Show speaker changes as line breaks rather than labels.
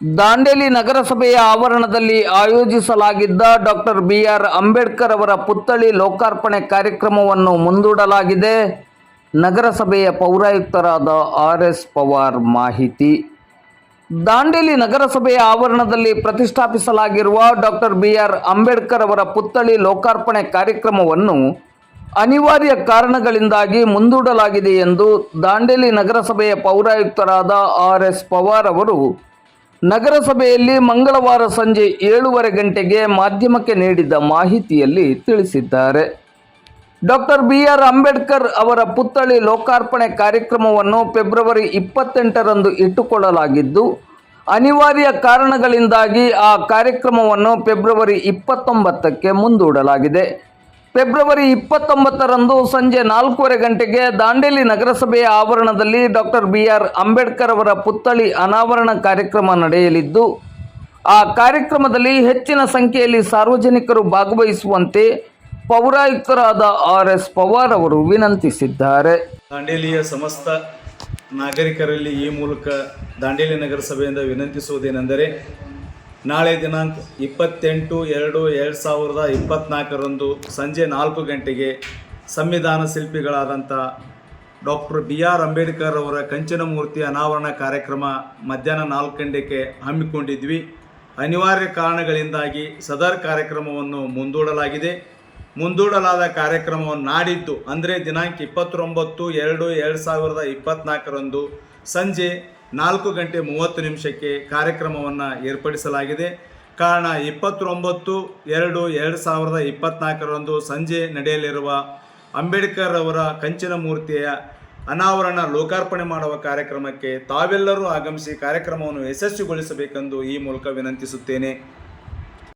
ದಾಂಡೇಲಿ ನಗರಸಭೆಯ ಆವರಣದಲ್ಲಿ ಆಯೋಜಿಸಲಾಗಿದ್ದ ಡಾಕ್ಟರ್ ಬಿಆರ್ ಅಂಬೇಡ್ಕರ್ ಅವರ ಪುತ್ಥಳಿ ಲೋಕಾರ್ಪಣೆ ಕಾರ್ಯಕ್ರಮವನ್ನು ಮುಂದೂಡಲಾಗಿದೆ. ನಗರಸಭೆಯ ಪೌರಾಯುಕ್ತರಾದ ಆರ್ ಎಸ್ ಪವಾರ್ ಮಾಹಿತಿ. ದಾಂಡೇಲಿ ನಗರಸಭೆಯ ಆವರಣದಲ್ಲಿ ಪ್ರತಿಷ್ಠಾಪಿಸಲಾಗಿರುವ ಡಾಕ್ಟರ್ ಬಿಆರ್ ಅಂಬೇಡ್ಕರ್ ಅವರ ಪುತ್ಥಳಿ ಲೋಕಾರ್ಪಣೆ ಕಾರ್ಯಕ್ರಮವನ್ನು ಅನಿವಾರ್ಯ ಕಾರಣಗಳಿಂದಾಗಿ ಮುಂದೂಡಲಾಗಿದೆ ಎಂದು ದಾಂಡೇಲಿ ನಗರಸಭೆಯ ಪೌರಾಯುಕ್ತರಾದ ಆರ್ ಎಸ್ ಪವಾರ್ ಅವರು ನಗರಸಭೆಯಲ್ಲಿ ಮಂಗಳವಾರ ಸಂಜೆ ಏಳೂವರೆ ಗಂಟೆಗೆ ಮಾಧ್ಯಮಕ್ಕೆ ನೀಡಿದ ಮಾಹಿತಿಯಲ್ಲಿ ತಿಳಿಸಿದ್ದಾರೆ. ಡಾಕ್ಟರ್ ಬಿ ಆರ್ ಅಂಬೇಡ್ಕರ್ ಅವರ ಪುತ್ಥಳಿ ಲೋಕಾರ್ಪಣೆ ಕಾರ್ಯಕ್ರಮವನ್ನು ಫೆಬ್ರವರಿ ಇಪ್ಪತ್ತೆಂಟರಂದು ಇಟ್ಟುಕೊಳ್ಳಲಾಗಿದ್ದು, ಅನಿವಾರ್ಯ ಕಾರಣಗಳಿಂದಾಗಿ ಆ ಕಾರ್ಯಕ್ರಮವನ್ನು ಫೆಬ್ರವರಿ ಇಪ್ಪತ್ತೊಂಬತ್ತಕ್ಕೆ ಮುಂದೂಡಲಾಗಿದೆ. ಫೆಬ್ರವರಿ ಇಪ್ಪತ್ತೊಂಬತ್ತರಂದು ಸಂಜೆ ನಾಲ್ಕೂವರೆ ಗಂಟೆಗೆ ದಾಂಡೇಲಿ ನಗರಸಭೆಯ ಆವರಣದಲ್ಲಿ ಡಾಕ್ಟರ್ ಬಿ ಆರ್ ಅಂಬೇಡ್ಕರ್ ಅವರ ಪುತ್ಥಳಿ ಅನಾವರಣ ಕಾರ್ಯಕ್ರಮ ನಡೆಯಲಿದ್ದು, ಆ ಕಾರ್ಯಕ್ರಮದಲ್ಲಿ ಹೆಚ್ಚಿನ ಸಂಖ್ಯೆಯಲ್ಲಿ ಸಾರ್ವಜನಿಕರು ಭಾಗವಹಿಸುವಂತೆ ಪೌರಾಯುಕ್ತರಾದ ಆರ್ ಎಸ್ ಪವಾರ್ ಅವರು ವಿನಂತಿಸಿದ್ದಾರೆ.
ದಾಂಡೇಲಿಯ ಸಮಸ್ತ ನಾಗರಿಕರಲ್ಲಿ ಈ ಮೂಲಕ ದಾಂಡೇಲಿ ನಗರಸಭೆಯಿಂದ ವಿನಂತಿಸುವುದೇನೆಂದರೆ ನಾಳೆ ದಿನಾಂಕ ಇಪ್ಪತ್ತೆಂಟು ಎರಡು ಎರಡು ಸಾವಿರದ ಇಪ್ಪತ್ತ್ನಾಲ್ಕರಂದು ಸಂಜೆ ನಾಲ್ಕು ಗಂಟೆಗೆ ಸಂವಿಧಾನ ಶಿಲ್ಪಿಗಳಾದಂಥ ಡಾಕ್ಟರ್ ಬಿ ಆರ್ ಅಂಬೇಡ್ಕರ್ ಅವರ ಕಂಚಿನ ಮೂರ್ತಿ ಅನಾವರಣ ಕಾರ್ಯಕ್ರಮ ಮಧ್ಯಾಹ್ನ ನಾಲ್ಕು ಗಂಟೆಗೆ ಹಮ್ಮಿಕೊಂಡಿದ್ವಿ. ಅನಿವಾರ್ಯ ಕಾರಣಗಳಿಂದಾಗಿ ಸದರ್ ಕಾರ್ಯಕ್ರಮವನ್ನು ಮುಂದೂಡಲಾಗಿದೆ. ಮುಂದೂಡಲಾದ ಕಾರ್ಯಕ್ರಮವನ್ನು ನಾಡಿದ್ದು, ಅಂದರೆ ದಿನಾಂಕ ಇಪ್ಪತ್ತೊಂಬತ್ತು ಎರಡು ಎರಡು ಸಾವಿರದ ಇಪ್ಪತ್ತ್ನಾಲ್ಕರಂದು ಸಂಜೆ ನಾಲ್ಕು ಗಂಟೆ ಮೂವತ್ತು ನಿಮಿಷಕ್ಕೆ ಕಾರ್ಯಕ್ರಮವನ್ನು ಏರ್ಪಡಿಸಲಾಗಿದೆ. ಕಾರಣ ಇಪ್ಪತ್ತೊಂಬತ್ತು ಎರಡು ಎರಡು ಸಾವಿರದ ಇಪ್ಪತ್ತ್ನಾಲ್ಕರಂದು ಸಂಜೆ ನಡೆಯಲಿರುವ ಅಂಬೇಡ್ಕರ್ ಅವರ ಕಂಚಿನ ಮೂರ್ತಿಯ ಅನಾವರಣ ಲೋಕಾರ್ಪಣೆ ಮಾಡುವ ಕಾರ್ಯಕ್ರಮಕ್ಕೆ ತಾವೆಲ್ಲರೂ ಆಗಮಿಸಿ ಕಾರ್ಯಕ್ರಮವನ್ನು ಯಶಸ್ವಿಗೊಳಿಸಬೇಕೆಂದು ಈ ಮೂಲಕ ವಿನಂತಿಸುತ್ತೇನೆ.